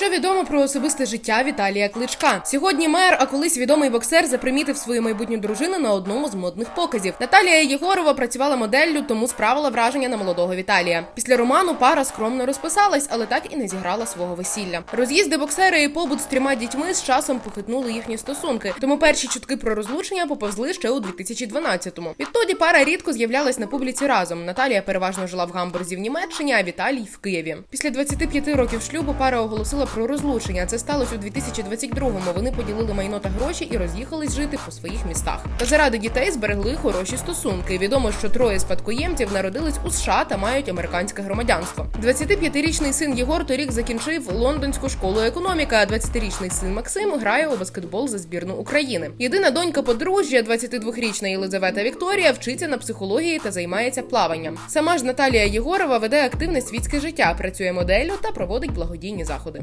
Що відомо про особисте життя Віталія Кличка? Сьогодні мер, а колись відомий боксер, запримітив свою майбутню дружину на одному з модних показів. Наталія Єгорова працювала моделлю, тому справила враження на молодого Віталія. Після роману пара скромно розписалась, але так і не зіграла свого весілля. Роз'їзди боксера і побут з трьома дітьми з часом похитнули їхні стосунки. Тому перші чутки про розлучення поповзли ще у 2012-му. Відтоді пара рідко з'являлась на публіці разом. Наталія переважно жила в Гамбурзі в Німеччині, а Віталій в Києві. Після 25 років шлюбу пара оголосила про розлучення. Це сталося у 2022-му. Вони поділили майно та гроші і роз'їхались жити по своїх містах. Та заради дітей зберегли хороші стосунки. Відомо, що троє спадкоємців народились у США та мають американське громадянство. 25-річний син Єгор торік закінчив лондонську школу економіка. А 20-річний син Максим грає у баскетбол за збірну України. Єдина донька подружжя, 22-річна Єлизавета Вікторія, вчиться на психології та займається плаванням. Сама ж Наталія Єгорова веде активне світське життя, працює моделлю та проводить благодійні заходи.